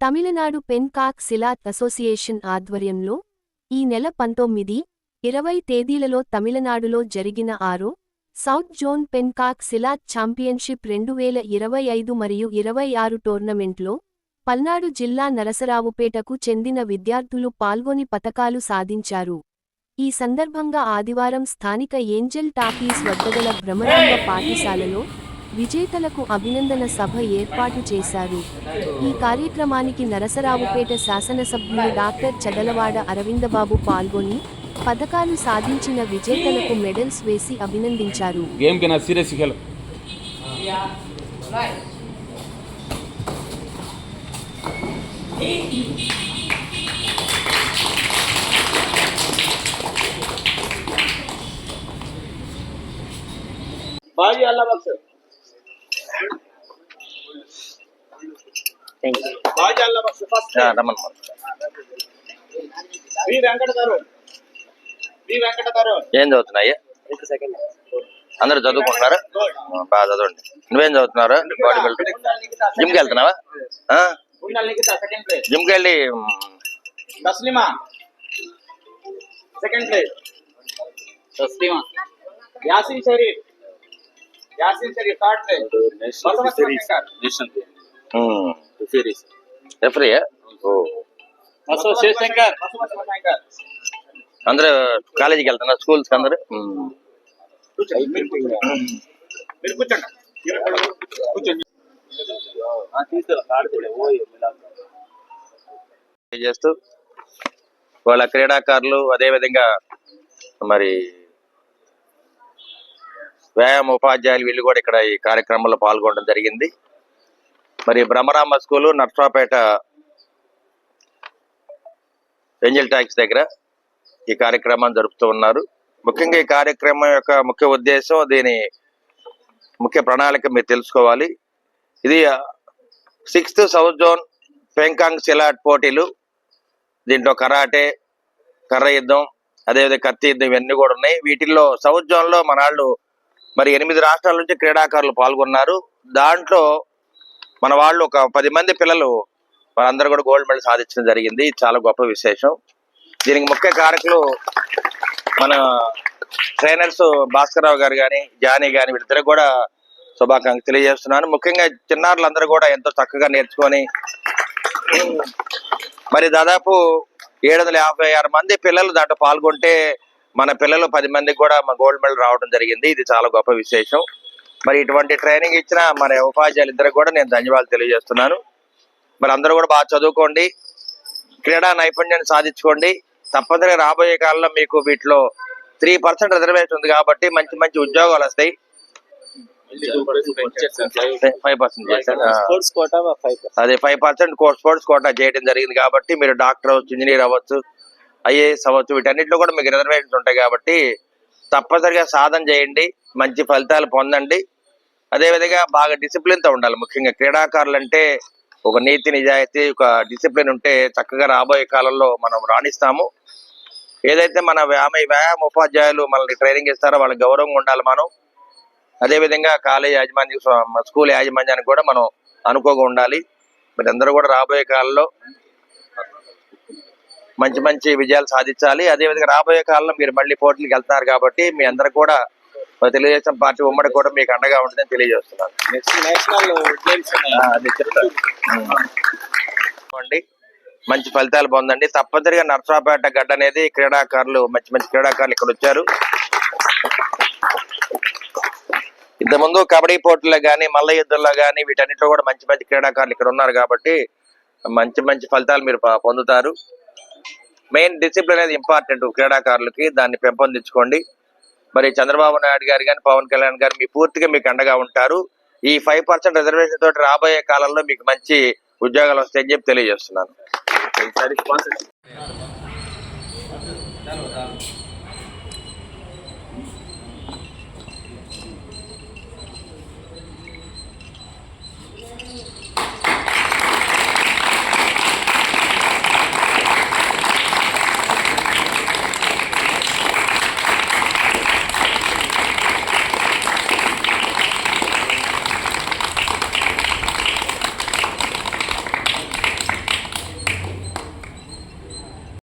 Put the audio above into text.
Tamil Nadu pencak silat association ఆధ్వర్యంలో ఈ నెల పంతొమ్మిది ఇరవై తేదీలలో తమిళనాడులో జరిగిన ఆరో south zone pencak silat championship రెండు వేల ఇరవై ఐదు మరియు ఇరవై ఆరు టోర్నమెంట్లో పల్నాడు జిల్లా నరసరావుపేటకు చెందిన విద్యార్థులు పాల్గొని పతకాలు సాధించారు. ఈ సందర్భంగా ఆదివారం స్థానిక ఏంజెల్ టాకీస్ వద్దగల భ్రమరంగ పాఠశాలలో విజేతలకు అభినందన సభ ఏర్పాటు చేశారు ఈ కార్యక్రమానికి నరసరావుపేట శాసనసభ్యులు డాక్టర్ చదలవాడ అరవిందబాబు పాల్గొని పథకాలు సాధించిన విజేతలకు మెడల్స్ వేసి అభినందించారు गेम के ना ఏం చదువుతున్నాయి? అందరు చదువుకుంటున్నారా? బాగా చదవండి. నువ్వేం చదువుతున్నారు బాడీ బిల్డర్ జిమ్కి వెళ్తున్నావా జిమ్కి వెళ్ళి second place Taslima. Yasin Sharif. Yasin Sharif third place hmm, referee ఓ శివశంకర్ అందరూ కాలేజీకి వెళ్తున్నారు స్కూల్స్కి అందరూ చేస్తూ వాళ్ళ క్రీడాకారులు అదేవిధంగా మరి వ్యాయామ ఉపాధ్యాయులు వీళ్ళు కూడా ఇక్కడ ఈ కార్యక్రమంలో పాల్గొనడం జరిగింది. మరి బ్రహ్మరామ స్కూలు నర్సరాపేట ఏంజల్ ట్యాక్స్ దగ్గర ఈ కార్యక్రమాన్ని జరుపుతూ ఉన్నారు. ముఖ్యంగా ఈ కార్యక్రమం యొక్క ముఖ్య ఉద్దేశం దీని ముఖ్య ప్రణాళిక మీరు తెలుసుకోవాలి. ఇది sixth south zone pencak silat పోటీలు దీంట్లో కరాటే కర్ర యుద్ధం అదేవిధంగా కత్తి యుద్ధం ఇవన్నీ కూడా ఉన్నాయి. వీటిల్లో సౌత్ జోన్లో మన వాళ్ళు మరి ఎనిమిది రాష్ట్రాల నుంచి క్రీడాకారులు పాల్గొన్నారు. దాంట్లో మన వాళ్ళు ఒక పది మంది పిల్లలు వాళ్ళందరూ కూడా గోల్డ్ మెడల్ సాధించడం జరిగింది. చాలా గొప్ప విశేషం. దీనికి ముఖ్య కారకులు మన ట్రైనర్స్ భాస్కరరావు గారు కానీ జానీ కానీ వీళ్ళిద్దరు కూడా శుభాకాంక్షలు తెలియజేస్తున్నాను. ముఖ్యంగా చిన్నారులందరూ కూడా ఎంతో చక్కగా నేర్చుకొని మరి దాదాపు ఏడు వందల యాభై ఆరు మంది పిల్లలు దాంట్లో పాల్గొంటే మన పిల్లలు పది మందికి కూడా మా గోల్డ్ మెడల్ రావడం జరిగింది. ఇది చాలా గొప్ప విశేషం. మరి ఇటువంటి ట్రైనింగ్ ఇచ్చిన మన ఉపాధ్యాయులు ఇద్దరు కూడా నేను ధన్యవాదాలు తెలియజేస్తున్నాను. మరి అందరూ కూడా బాగా చదువుకోండి. క్రీడా నైపుణ్యాన్ని సాధించుకోండి. తప్పనిసరిగా రాబోయే కాలంలో మీకు వీటిలో త్రీ పర్సెంట్ రిజర్వేషన్ ఉంది కాబట్టి మంచి మంచి ఉద్యోగాలు వస్తాయి. ఫైవ్ పర్సెంట్ అదే ఫైవ్ పర్సెంట్ స్పోర్ట్స్ కోటా చేయడం జరిగింది కాబట్టి మీరు డాక్టర్ అవ్వచ్చు ఇంజనీర్ అవ్వచ్చు ఐఏఎస్ అవ్వచ్చు వీటన్నిటిలో కూడా మీకు రిజర్వేషన్స్ ఉంటాయి కాబట్టి తప్పనిసరిగా సాధన చేయండి. మంచి ఫలితాలు పొందండి. అదేవిధంగా బాగా డిసిప్లిన్తో తో ఉండాలి. ముఖ్యంగా క్రీడాకారులు అంటే ఒక నీతి నిజాయితీ ఒక డిసిప్లిన్ ఉంటే చక్కగా రాబోయే కాలంలో మనం రాణిస్తాము. ఏదైతే మన వ్యాయామ వ్యాయామ ఉపాధ్యాయులు మనల్ని ట్రైనింగ్ ఇస్తారో వాళ్ళకి గౌరవంగా ఉండాలి మనం. అదేవిధంగా కాలేజ్ యాజమాన్య స్కూల్ యాజమాన్యానికి కూడా మనం అనుకోగా ఉండాలి. మరి అందరూ కూడా రాబోయే కాలంలో మంచి మంచి విజయాలు సాధించాలి. అదేవిధంగా రాబోయే కాలంలో మీరు మళ్ళీ పోటీలకు వెళ్తున్నారు కాబట్టి మీ అందరు కూడా మన తెలుగుదేశం పార్టీ ఉమ్మడి కూడా మీకు అండగా ఉంటుందని తెలియజేస్తున్నాను. చెప్తాను. మంచి ఫలితాలు పొందండి. తప్పనిసరిగా నర్సరాపేట గడ్డ అనేది క్రీడాకారులు మంచి మంచి క్రీడాకారులు ఇక్కడ వచ్చారు. ఇంతకుముందు కబడ్డీ పోటీలో కానీ మల్ల యుద్ధంలో కానీ వీటన్నిటిలో కూడా మంచి మంచి క్రీడాకారులు ఇక్కడ ఉన్నారు కాబట్టి మంచి మంచి ఫలితాలు మీరు పొందుతారు. మెయిన్ డిసిప్లిన్ అనేది ఇంపార్టెంట్ క్రీడాకారులకి. దాన్ని పెంపొందించుకోండి. మరి చంద్రబాబు నాయుడు గారు కానీ పవన్ కళ్యాణ్ గారు మీ పూర్తిగా మీకు అండగా ఉంటారు. ఈ ఫైవ్ పర్సెంట్ రిజర్వేషన్ తోటి రాబోయే కాలంలో మీకు మంచి ఉద్యోగాలు వస్తాయని చెప్పి తెలియజేస్తున్నాను.